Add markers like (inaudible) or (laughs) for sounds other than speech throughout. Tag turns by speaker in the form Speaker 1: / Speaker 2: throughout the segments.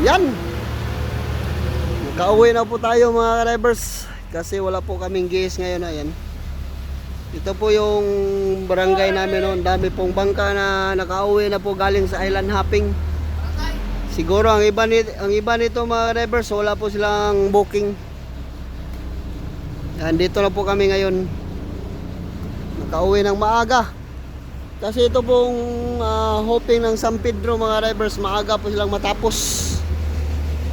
Speaker 1: Yan. Nakauwi na po tayo mga drivers kasi wala po kaming gas ngayon ayan. Ito po yung barangay namin noon. Dami pong bangka na nakauwi na po galing sa island hopping. Siguro ang iba nito, ang iba nito mga drivers wala po silang booking. Yan dito na po kami ngayon. Nakauwi ng maaga. Kasi ito pong ah, hoping ng San Pedro mga drivers maaga po silang matapos.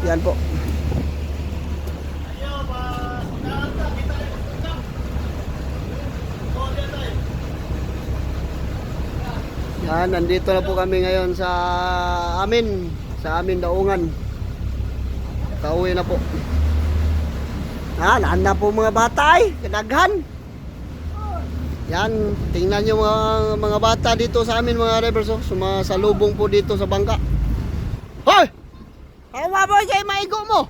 Speaker 1: Yan po. Yan, nandito na po kami ngayon sa amin, sa amin daungan. Kauwi na po. Ah, naan na po mga bata ay, kadaghan. Yan, tingnan nyo mga, mga bata dito sa amin mga rebels, oh, sumasalubong po dito sa bangka. Hoy! Hawa boy kay maigo mo!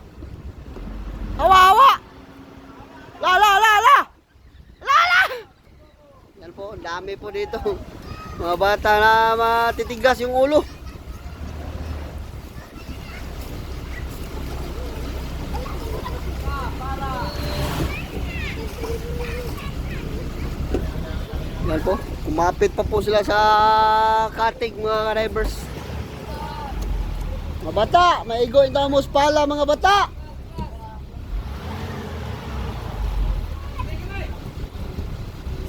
Speaker 1: Hawa! La, la, la, la! La, la! Yan po, ang dami po dito. Mga bata na matitigas yung ulo. Yan po, kumapit pa po sila sa katig mga drivers. Bata, maigo ito mo pala mga bata.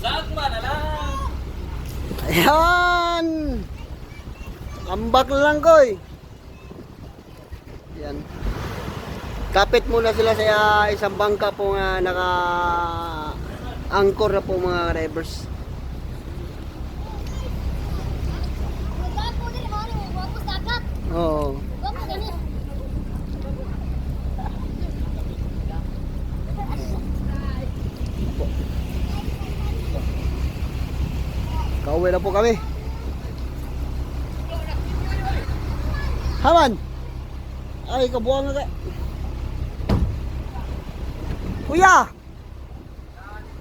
Speaker 2: Sagma na lang.
Speaker 1: Ayan! Ambak lang koy. Yan. Kapit muna sila sa uh, isang bangka po nga naka angkor na po mga drivers.
Speaker 3: Magbago din mo ni mo ko sakat.
Speaker 1: Oo.
Speaker 3: Wa mo gani.
Speaker 1: Kauwi na po kami. Haman! Ay, kabuang na ka. Kuya!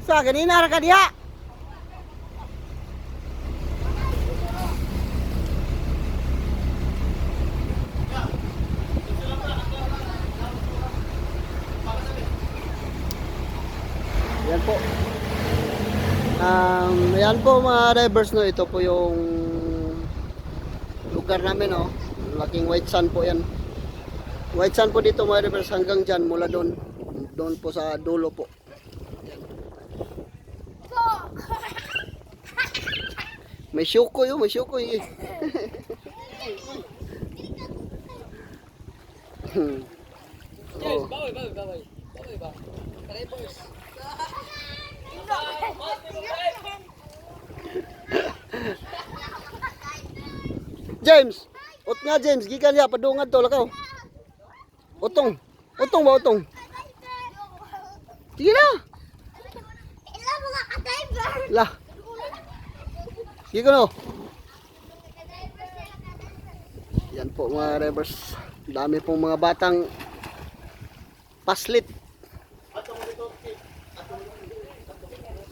Speaker 1: Sa kanina ra ka diha. Yan po. Um, yan po mga drivers no, ito po yung lugar namin no. Laking white sand po yan. White sand po dito mga drivers hanggang dyan mula doon. Doon po sa dulo po. May syuko yun, may syuko yun. (laughs) Oh.
Speaker 2: bawi, bawi, bawi. Bawi ba? Drivers.
Speaker 1: James, ut nga James, gikan niya padungan to lakaw. Utong. Utong ba utong? Sige na. Lah. Sige no. Yan po mga drivers. Dami pong mga batang paslit.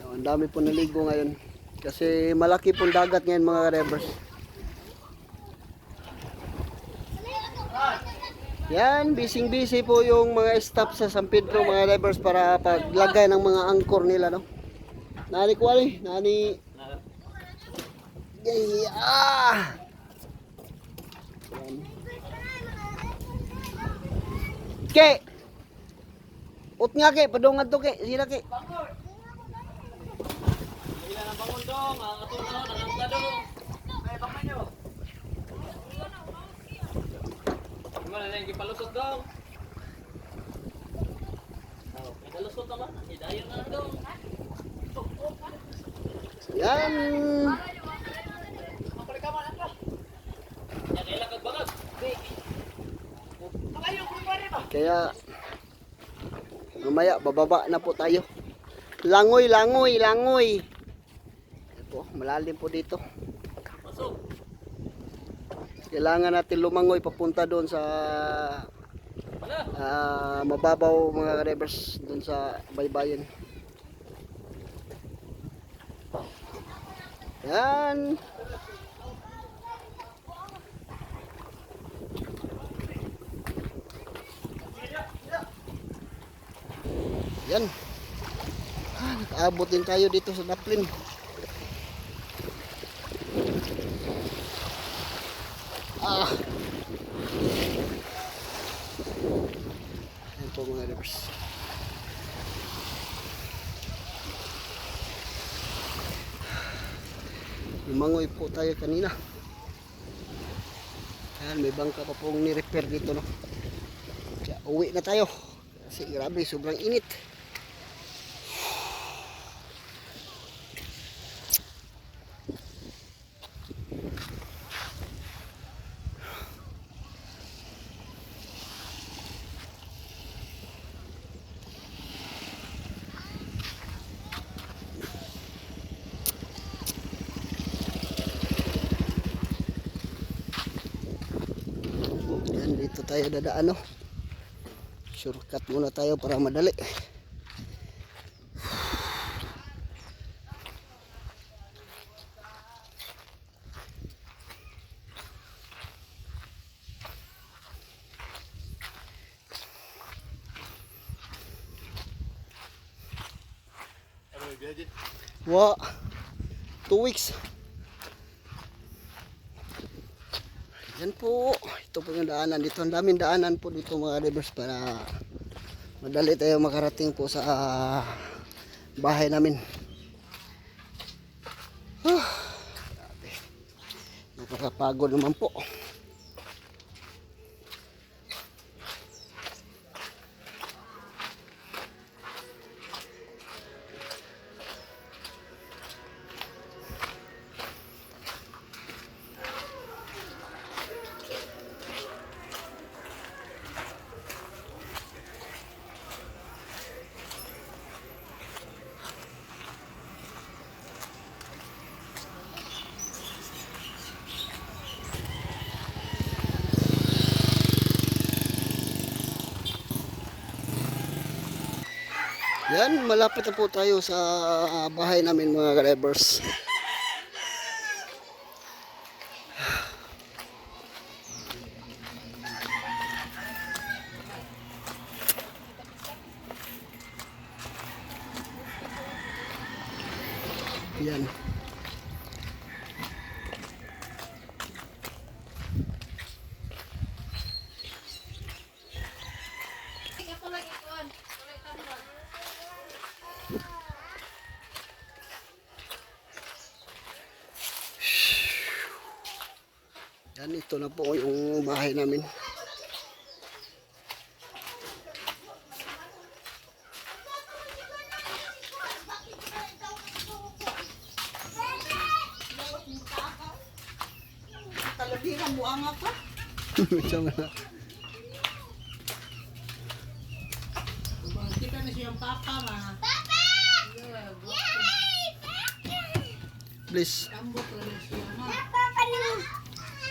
Speaker 1: Ang dami po naligo ngayon. Kasi malaki pong dagat ngayon mga drivers. Yan, busy busy po yung mga staff sa San Pedro mga drivers para paglagay ng mga angkor nila no. Nani ko ali, nani Yay, ah! Ke. Ut nga ke, padungan to ke, sila ke.
Speaker 2: Ila ng bangon dong, ang ato na, ang dong. Ay, bakit nyo? Ano na lang, ipalusot dong. Oh, may dalusot naman. Hidayon na lang dong.
Speaker 1: Yan. Kaya mamaya bababa na po tayo. Langoy, langoy, langoy. Po, malalim po dito.
Speaker 2: Pasok
Speaker 1: kailangan natin lumangoy papunta doon sa uh, mababaw mga rivers doon sa baybayin. Yan. Yan. Ah, abot din tayo dito sa Daplin Ah. Yan po mga rivers. Lumangoy po tayo kanina. Ayan, may bangka pa pong ni-repair dito, no? Kaya uwi na tayo. Kasi grabe, sobrang init. Yan, dito tayo dadaan, no? Shortcut muna tayo para madali. Wa, two weeks. Yan po. Ito po yung daanan dito. Ang daming daanan po dito mga rivers para madali tayo makarating po sa ah, bahay namin. Grabe. Nakakapagod naman po. Yan, malapit na po tayo sa bahay namin mga drivers. Yan. Yan, ito na po yung bahay namin.
Speaker 4: Talabihan mo ang ka.
Speaker 1: Sama (laughs) na.
Speaker 4: Kita na siyang papa ma.
Speaker 1: Please.
Speaker 4: Ambot na rin siya ma.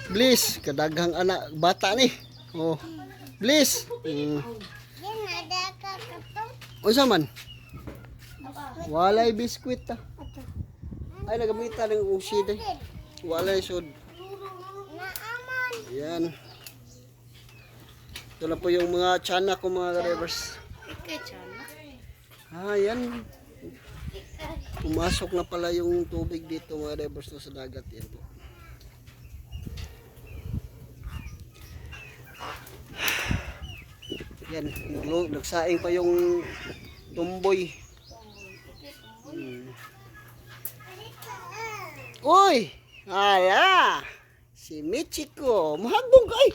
Speaker 1: Please, kadaghang anak bata ni. Oh. Please. Mm. Unsa man? Walay biskwit ta. Ay nagamita ng usid eh. Walay sud. Yan. Ito na po yung mga tiyanak ko mga drivers. Ah, yan. Pumasok na pala yung tubig dito mga drivers sa dagat. Yan po. Yan, nagsaing pa yung tumboy. Hmm. Uy! Ala! Si Michiko! Mahagbong ka ay!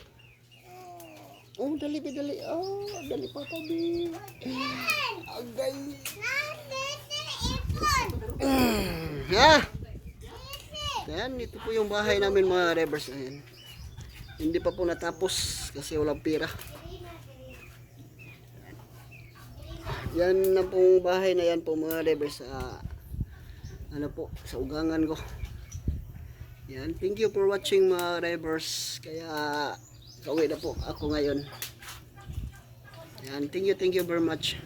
Speaker 1: Oh, dali dali. Oh, dali pa pa bi. Agay. Ha? Yan, ito po yung bahay namin mga revers. Ayan. Hindi pa po natapos kasi walang pira. Yan na pong bahay na yan po mga revers sa ano po, sa ugangan ko. Yan, thank you for watching mga revers. Kaya kauwi na po ako ngayon. Yan, thank you, thank you very much.